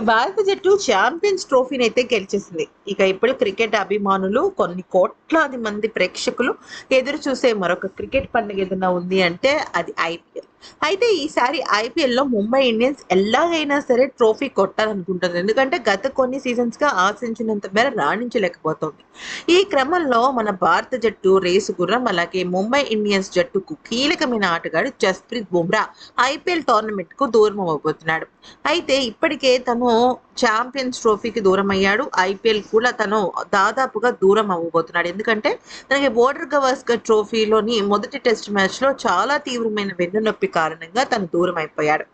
భారత జట్టు ఛాంపియన్స్ ట్రోఫీని అయితే గెలిచేసింది. ఇక ఇప్పుడు క్రికెట్ అభిమానులు కొన్ని కోట్లాది మంది ప్రేక్షకులు ఎదురు చూసే మరొక క్రికెట్ పండుగ ఏదైనా ఉంది అంటే అది ఐపీఎల్ అయితే ఈసారి ఐపీఎల్లో ముంబై ఇండియన్స్ ఎలాగైనా సరే ట్రోఫీ కొట్టాలనుకుంటుంది. ఎందుకంటే గత కొన్ని సీజన్స్గా ఆశించినంత మేర రాణించలేకపోతుంది. ఈ క్రమంలో మన భారత జట్టు రేసు గుర్రం అలాగే ముంబై ఇండియన్స్ జట్టుకు కీలకమైన ఆటగాడు జస్ప్రీత్ బుమ్రా ఐపీఎల్ టోర్నమెంట్కు దూరం అవ్వబోతున్నాడు అయితే ఇప్పటికే తను ఛాంపియన్స్ ట్రోఫీకి దూరం అయ్యాడు ఐపీఎల్ కూడా తను దాదాపుగా దూరం అవ్వబోతున్నాడు. ఎందుకంటే తనకి బోర్డర్ గవాస్కర్ ట్రోఫీలోని మొదటి టెస్ట్ మ్యాచ్లో చాలా తీవ్రమైన వెన్నునొప్పి కారణంగా తను దూరం అయిపోయాడు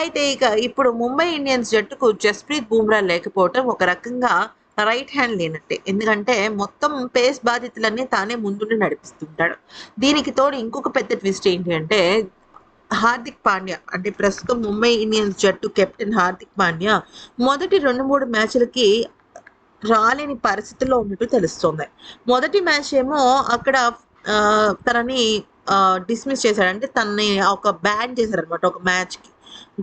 అయితే ఇక ఇప్పుడు ముంబై ఇండియన్స్ జట్టుకు జస్ప్రీత్ బుమ్రా లేకపోవటం ఒక రకంగా రైట్ హ్యాండ్ లేనట్టే. ఎందుకంటే మొత్తం పేస్ బాధితులన్నీ తానే ముందుండి నడిపిస్తుంటాడు. దీనికి తోడు ఇంకొక పెద్ద ట్విస్ట్ ఏంటి అంటే హార్దిక్ పాండ్యా. అంటే ప్రస్తుతం ముంబై ఇండియన్స్ జట్టు కెప్టెన్ హార్దిక్ పాండ్యా మొదటి రెండు మూడు మ్యాచ్లకి రాలేని పరిస్థితుల్లో ఉన్నట్టు తెలుస్తుంది. మొదటి మ్యాచ్ ఏమో అక్కడ తనని డిస్మిస్ చేశాడు. అంటే తనని ఒక బ్యాన్ చేశారు అనమాట ఒక మ్యాచ్కి.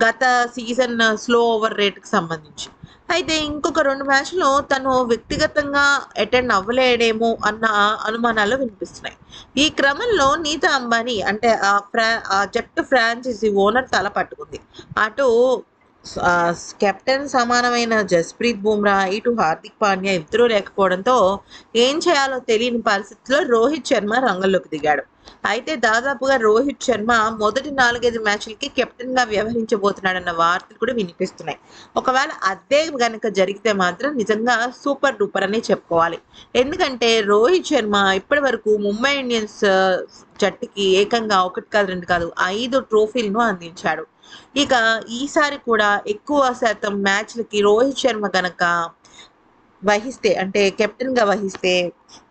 గత సీజన్ స్లో ఓవర్ రేట్కి సంబంధించి. అయితే ఇంకొక రెండు మ్యాచ్లో తను వ్యక్తిగతంగా అటెండ్ అవ్వలేడేమో అన్న అనుమానాలు వినిపిస్తున్నాయి. ఈ క్రమంలో నీతా అంబానీ అంటే ఆ ఫ్రా ఆ జట్టు ఫ్రాంచైజీ ఓనర్ తల పట్టుకుంది. అటు కెప్టెన్ సమానమైన జస్ప్రీత్ బుమ్రా ఇటు హార్దిక్ పాండ్యా ఇద్దరూ లేకపోవడంతో ఏం చేయాలో తెలియని పరిస్థితిలో రోహిత్ శర్మ రంగంలోకి దిగాడు. అయితే దాదాపుగా రోహిత్ శర్మ మొదటి నాలుగైదు మ్యాచ్లకి కెప్టెన్గా వ్యవహరించబోతున్నాడన్న వార్తలు కూడా వినిపిస్తున్నాయి. ఒకవేళ అదే కనుక జరిగితే మాత్రం నిజంగా సూపర్ డూపర్ అనే చెప్పుకోవాలి. ఎందుకంటే రోహిత్ శర్మ ఇప్పటి వరకు ముంబై ఇండియన్స్ జట్టుకి ఏకంగా ఒకటి కాదు రెండు కాదు ఐదు ట్రోఫీలను అందించాడు. ఇక ఈసారి కూడా ఎక్కువ శాతం మ్యాచ్లకి రోహిత్ శర్మ కనుక వహిస్తే అంటే కెప్టెన్గా వహిస్తే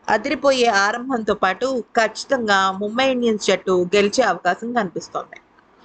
అదిరిపోయే ఆరంభంతో పాటు ఖచ్చితంగా ముంబై ఇండియన్స్ జట్టు గెలిచే అవకాశం కనిపిస్తోంది.